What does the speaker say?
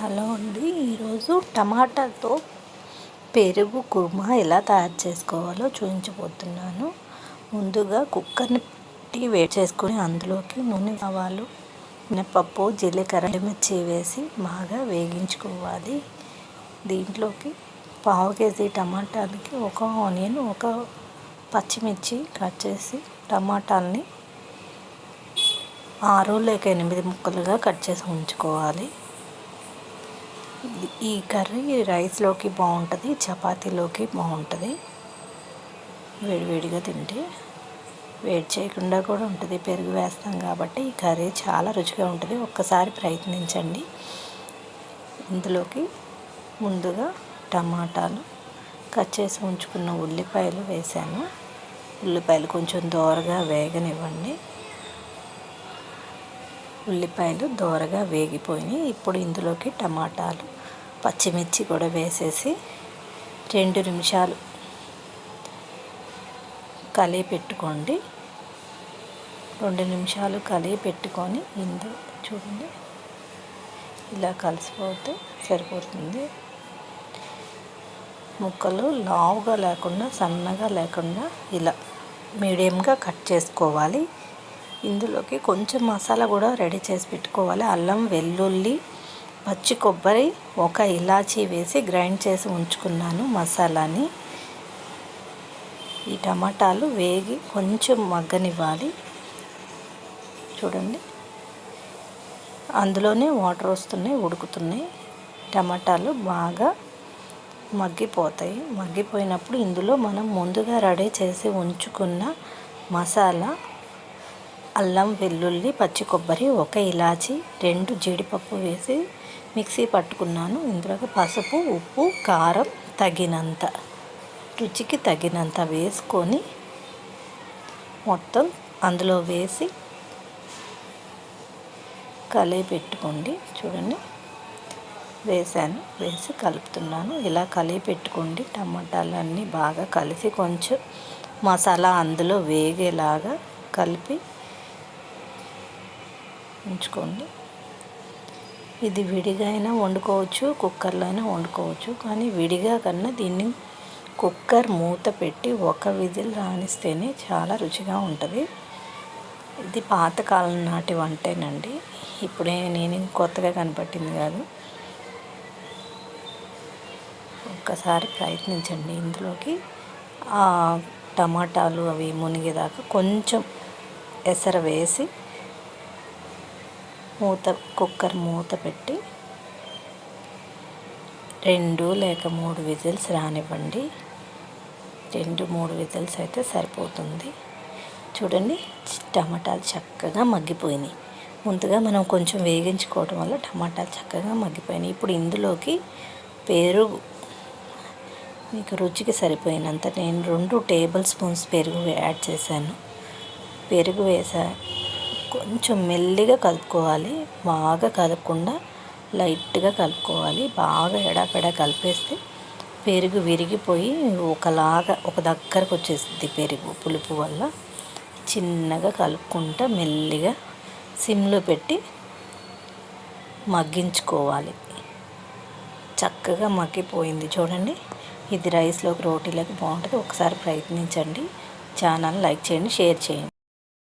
Hello అండి. ఈరోజు టమాటాతో పెరుగు కుర్మా ఎలా తయారు చేసుకోవాలో చూపించబోతున్నాను. ముందుగా కుక్కర్ని పెట్టి వేడి చేసుకొని అందులోకి నూనె ఆవాలు మినపప్పు జీలకర్ర మిర్చి వేసి బాగా వేగించుకోవాలి. దీంట్లోకి పావు కేజీ టమాటాలకి ఒక ఆనియన్ ఒక పచ్చిమిర్చి కట్ చేసి టమాటాలని ఆరు లేక ఎనిమిది ముక్కలుగా కట్ చేసి ఉంచుకోవాలి. ఈ కర్రీ రైస్లోకి బాగుంటుంది చపాతీలోకి బాగుంటుంది వేడివేడిగా తింటే వేడి చేయకుండా కూడా ఉంటుంది పెరుగు వేస్తాం కాబట్టి ఈ కర్రీ చాలా రుచిగా ఉంటుంది. ఒక్కసారి ప్రయత్నించండి. ఇందులోకి ముందుగా టమాటాలు కట్ చేసి ఉంచుకున్న ఉల్లిపాయలు వేసాను. ఉల్లిపాయలు కొంచెం దోరగా వేగనివ్వండి. ఉల్లిపాయలు దోరగా వేగిపోయినాయి. ఇప్పుడు ఇందులోకి టమాటాలు పచ్చిమిర్చి కూడా వేసేసి రెండు నిమిషాలు కలిగి పెట్టుకోండి. రెండు నిమిషాలు కలిగి పెట్టుకొని ఇందు చూడండి. ఇలా కలిసిపోతే సరిపోతుంది. ముక్కలు లావుగా లేకుండా సన్నగా లేకుండా ఇలా మీడియంగా కట్ చేసుకోవాలి. ఇందులోకి కొంచెం మసాలా కూడా రెడీ చేసి పెట్టుకోవాలి. అల్లం వెల్లుల్లి పచ్చి కొబ్బరి ఒక ఇలాచీ వేసి గ్రైండ్ చేసి ఉంచుకున్నాను మసాలాని. ఈ టమాటాలు వేగి కొంచెం మగ్గనివ్వాలి. చూడండి. అందులోనే వాటర్ వస్తున్నాయి ఉడుకుతున్నాయి. టమాటాలు బాగా మగ్గిపోతాయి. మగ్గిపోయినప్పుడు ఇందులో మనం ముందుగా రెడీ చేసి ఉంచుకున్న మసాలా అల్లం వెల్లుల్లి పచ్చి కొబ్బరి ఒక ఇలాచి రెండు జీడిపప్పు వేసి మిక్సీ పట్టుకున్నాను. ఇందులోకి పసుపు ఉప్పు కారం తగినంత రుచికి తగినంత వేసుకొని మొత్తం అందులో వేసి కలిపి పెట్టుకోండి. చూడండి వేసాను వేసి కలుపుతున్నాను. ఇలా కలిపి పెట్టుకోండి. టమాటాలన్నీ బాగా కలిసి కొంచెం మసాలా అందులో వేగేలాగా కలిపి ఉంచుకోండి. ఇది విడిగా అయినా వండుకోవచ్చు కుక్కర్లో అయినా వండుకోవచ్చు కానీ విడిగా కన్నా దీన్ని కుక్కర్ మూత పెట్టి ఒక విజిల్ రాణిస్తేనే చాలా రుచిగా ఉంటుంది. ఇది పాతకాలం నాటి వంటేనండి. ఇప్పుడే నేను కొత్తగా కనపట్టింది కాదు. ఒక్కసారి ప్రయత్నించండి ఇందులోకి. టమాటాలు అవి మునిగేదాకా కొంచెం ఎసర వేసి మూత కుక్కర్ మూత పెట్టి రెండు లేక మూడు విజిల్స్ రానివ్వండి. రెండు మూడు విజిల్స్ అయితే సరిపోతుంది. చూడండి టమాటాలు చక్కగా మగ్గిపోయినాయి. ముందుగా మనం కొంచెం వేగించుకోవడం వల్ల టమాటాలు చక్కగా మగ్గిపోయినాయి. ఇప్పుడు ఇందులోకి పెరుగు మీకు రుచికి సరిపోయినంత నేను రెండు టేబుల్ స్పూన్స్ పెరుగు యాడ్ చేశాను. పెరుగు వేసా కొంచెం మెల్లిగా కలుపుకోవాలి. బాగా కలపకుండా లైట్గా కలుపుకోవాలి. బాగా ఎడాపెడా కలిపేస్తే పెరుగు విరిగిపోయి ఒకలాగా ఒక దగ్గరకు వచ్చేస్తుంది పెరుగు పులుపు వల్ల. చిన్నగా కలుపుకుంటా మెల్లిగా సిమ్లో పెట్టి మగ్గించుకోవాలి. చక్కగా మగ్గిపోయింది చూడండి. ఇది రైస్లోకి రోటీలోకి బాగుంటుంది. ఒకసారి ప్రయత్నించండి. ఛానల్ లైక్ చేయండి షేర్ చేయండి.